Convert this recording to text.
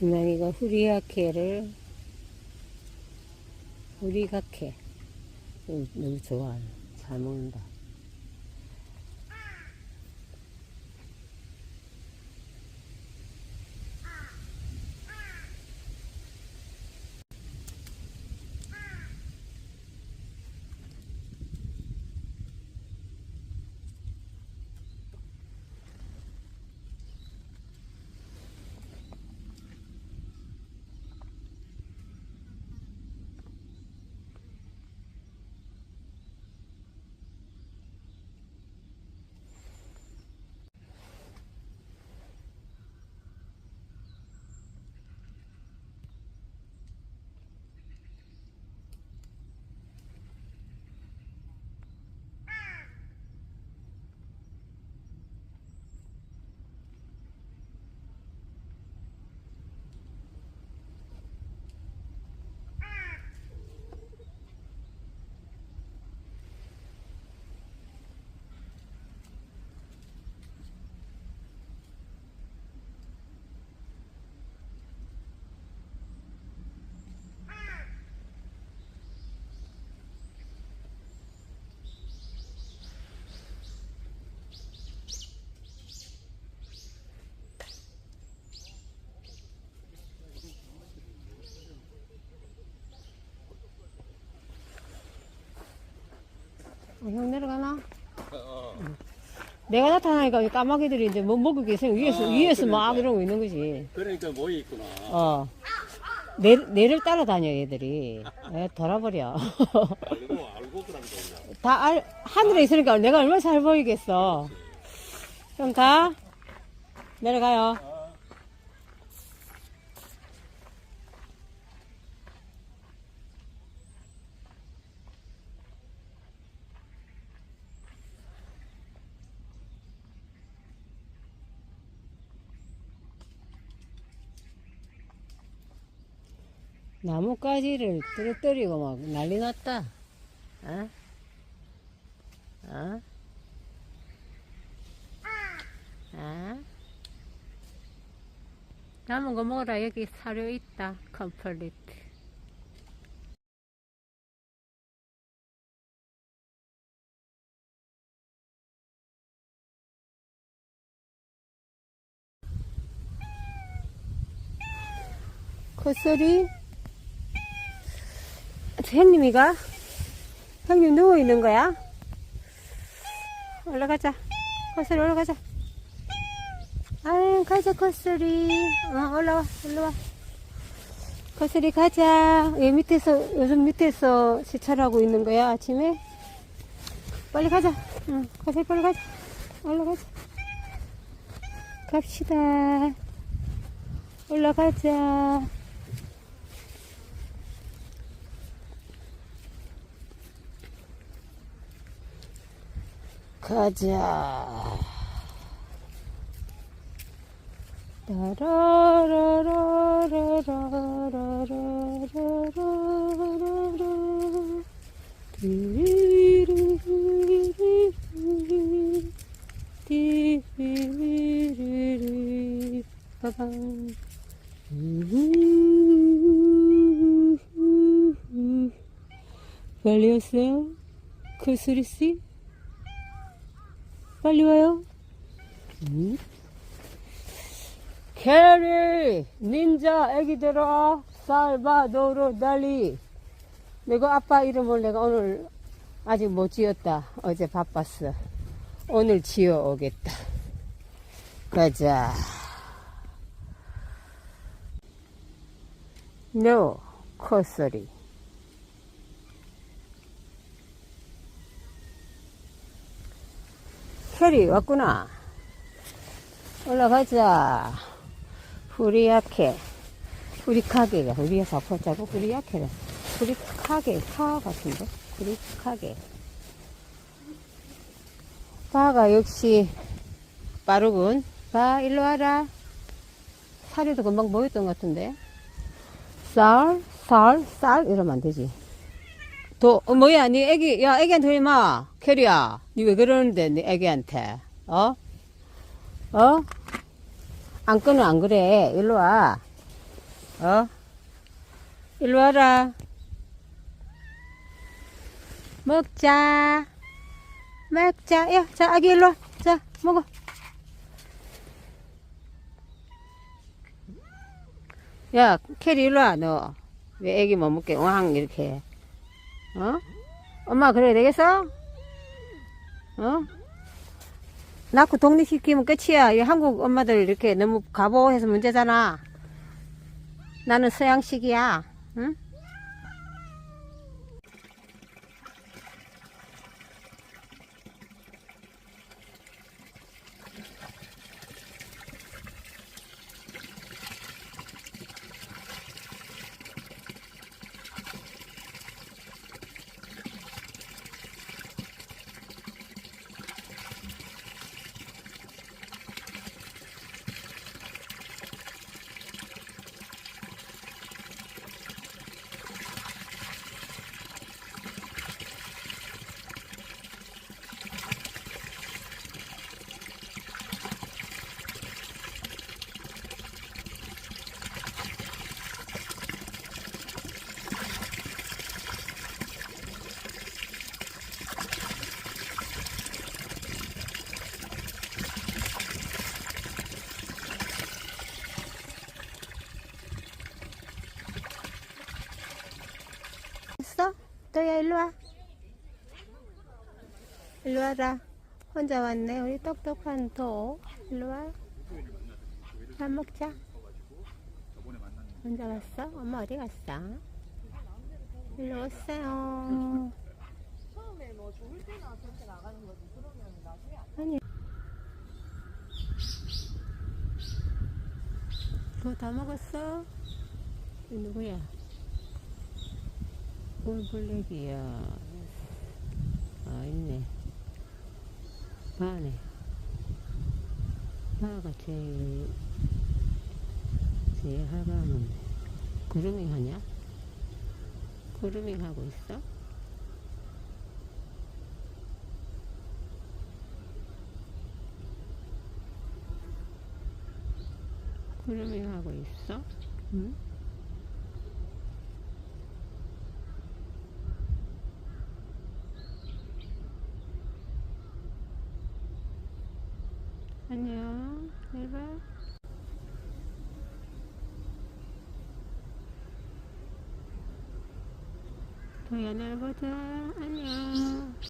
승랑이가 후리아케를 후리가케. 음, 너무 좋아 잘 먹는다 어, 형 내려가나? 응. 내가 나타나니까 이 까마귀들이 이제 뭐 먹을 게 있으면 위에서, 아, 위에서 막 그러니까. 이러고 있는 거지. 그러니까 모여 있구나. 어. 내, 내를 따라다녀, 얘들이. 에, 돌아버려. 알고 알고 그런. 다 알, 하늘에 있으니까 내가 얼마나 잘 보이겠어. 형 가. 내려가요. 나뭇가지를 떨어뜨리고 막 난리 났다. 어? 어? 아? 남은 거 먹어라. 여기 사료 있다. 컴플리트. 콧소리? 형님이가? 형님 누워 있는 거야? 올라가자. 콧소리 올라가자. 아유, 가자, 콧소리. 어, 올라와, 올라와. 콧소리 가자. 얘 밑에서, 요즘 밑에서 세차하고 있는 거야, 아침에? 빨리 가자. 응, 콧소리 빨리 가자. 올라가자. 갑시다. 올라가자. 가자. 빠밤. 빨리 왔어요? 코스리씨? 빨리 와요. 음? 캐리, 닌자, 애기들아, 살바도르, 달리. 내가 아빠 이름을 내가 오늘 아직 못 지었다. 어제 바빴어. 오늘 지어 오겠다. 가자. No, 콧소리. 캐리 왔구나. 올라가자. 후리야케. 후리카게가 우리가 바꿨자고 후리야케라. 후리카게 카 같은데? 후리카게. 바가 역시 빠르군. 바 일로 와라. 사료도 금방 보였던 것 같은데. 쌀, 쌀, 쌀 이러면 안 되지. 도, 어, 뭐야, 니 애기, 야, 애기한테 얼마? 캐리야, 니 왜 그러는데, 니 애기한테? 어? 어? 안 끊어, 안 그래. 일로 와. 어? 일로 와라. 먹자. 먹자. 야, 자, 아기 일로 와. 자, 먹어. 야, 캐리 일로 와, 너. 왜 애기 못 먹게, 왕, 이렇게. 해? 어? 엄마, 그래야 되겠어? 어? 낳고 독립시키면 끝이야. 이 한국 엄마들 이렇게 너무 가보해서 문제잖아. 나는 서양식이야. 응? 있어? 또야 일로 와. 일로 와라. 혼자 왔네. 우리 똑똑한 도. 일로 와. 밥 먹자. 혼자 왔어? 엄마 어디 갔어? 일로 오세요. 처음에 뭐 좋을 때나 그렇게 나가는 거지. 그러면 나중에 안 아니. 그거 다 먹었어? 이 누구야? 꿀블랙이야. 아, 있네. 바네. 바가 제일, 제일 하가는데. 그루밍 하냐? 그루밍 하고 있어? 그루밍 하고 있어? 응? 안녕. 잘 봐. 날 보자. 안녕.